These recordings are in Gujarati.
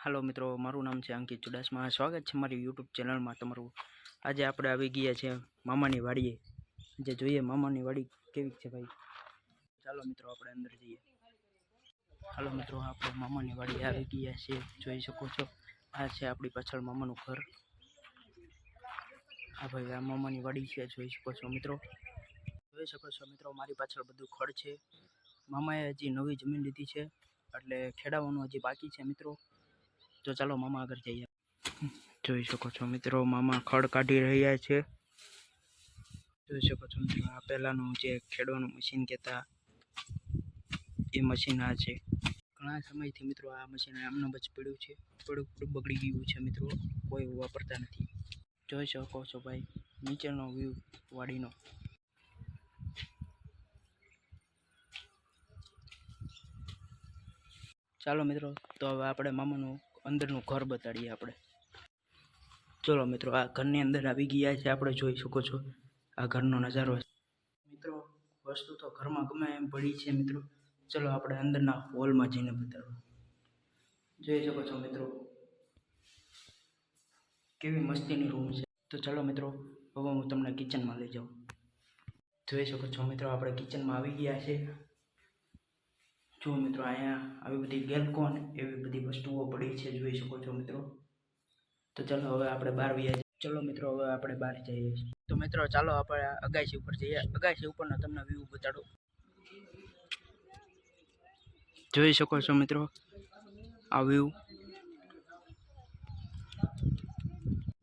હાલો મિત્રો, મારું નામ છે અંકિત ચુડાસમા. સ્વાગત છે મારી યુટ્યુબ ચેનલમાં તમારું. આજે આપણે આવી ગયા છે મામાની વાડીએ. જે જોઈએ મામાની વાડી કેવી છે ભાઈ? ચાલો મિત્રો, આપણે અંદર જઈએ. હાલો મિત્રો, આપણે મામાની વાડીએ આવી ગયા છે. જોઈ શકો છો, આ છે આપણી પાછળ મામાનું ઘર. હા ભાઈ, આ મામાની વાડી છે, જોઈ શકો છો મિત્રો. જોઈ શકો છો મિત્રો, મારી પાછળ બધું ખડ છે. મામાએ હજી નવી જમીન લીધી છે, એટલે ખેડાવવાનું હજી બાકી છે મિત્રો. તો ચાલો મામા આગળ જઈએ. જોઈ શકો છો મિત્રો, મામા ખડ કાઢી રહ્યા છે. જોઈ શકો છો મિત્રો, આ પહેલાંનું જે ખેડવાનું મશીન કહેતા એ મશીન આ છે. ઘણા સમયથી મિત્રો આ મશીન આમનું જ પડ્યું છે. પડ્યું બગડી ગયું છે મિત્રો, કોઈ વાપરતા નથી. જોઈ શકો છો ભાઈ, નીચેનો વ્યૂ વાડીનો. ચાલો મિત્રો, તો હવે આપણે મામાનું અંદરનું ઘર બતાડીએ આપણે. ચલો મિત્રો, આ ઘરની અંદર આવી ગયા છે, આપણે જોઈ શકો છો. આ ઘરનો નજારો મિત્રો, વસ્તુ તો ઘરમાં ગમે એમ પડી છે, મિત્રો. ચલો આપણે અંદરના હોલમાં જઈને બતાડો જોઈ શકો છો મિત્રો, કેવી મસ્તીની રૂમ છે. તો ચાલો મિત્રો, હવે હું તમને કિચનમાં લઈ જાઉં. જોઈ શકો છો મિત્રો, આપણે કિચનમાં આવી ગયા છે. જો મિત્રો અહીંયા આવી બધી ગેલકોન એવી બધી વસ્તુઓ પડી છે, જોઈ શકો છો મિત્રો. તો ચાલો હવે આપણે બહાર વ્યા ચલો મિત્રો, હવે આપણે બહાર જઈએ. તો મિત્રો, ચાલો આપણે અગાસી ઉપર જઈએ. અગાસી ઉપરનો તમને વ્યૂ બતાડો. જોઈ શકો છો મિત્રો, આ વ્યૂ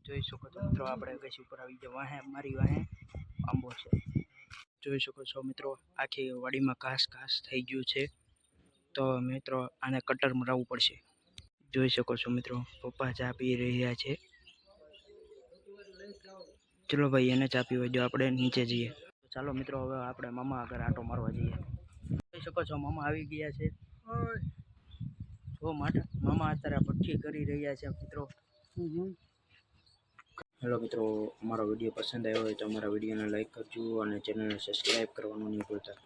જોઈ શકો છો મિત્રો, આપણે અગાસી ઉપર આવી ગયા. વાહે, મારી વાહે આંબો છે. જોઈ શકો છો મિત્રો, આખી વાડીમાં ઘાસ ઘાસ થઈ ગયું છે. તો મિત્રો આને કટર મરાવવું પડશે. જોઈ શકો છો મિત્રો, પપ્પા ચા પી રહ્યા છે. ચલો ભાઈ, એને ચા પીવા જો આપણે નીચે જઈએ. ચાલો મિત્રો, હવે આપણે મામા આગળ આટો મારવા જઈએ. જોઈ શકો છો, મામા આવી ગયા છે. જો મામા અત્યારે ભઠ્ઠી કરી રહ્યા છે, મિત્રો. હેલો મિત્રો, અમારો વીડિયો પસંદ આવ્યો હોય તો અમારા વિડીયોને લાઇક કરજો અને ચેનલને સબસ્ક્રાઈબ કરવાનું નહીં ભૂલતા.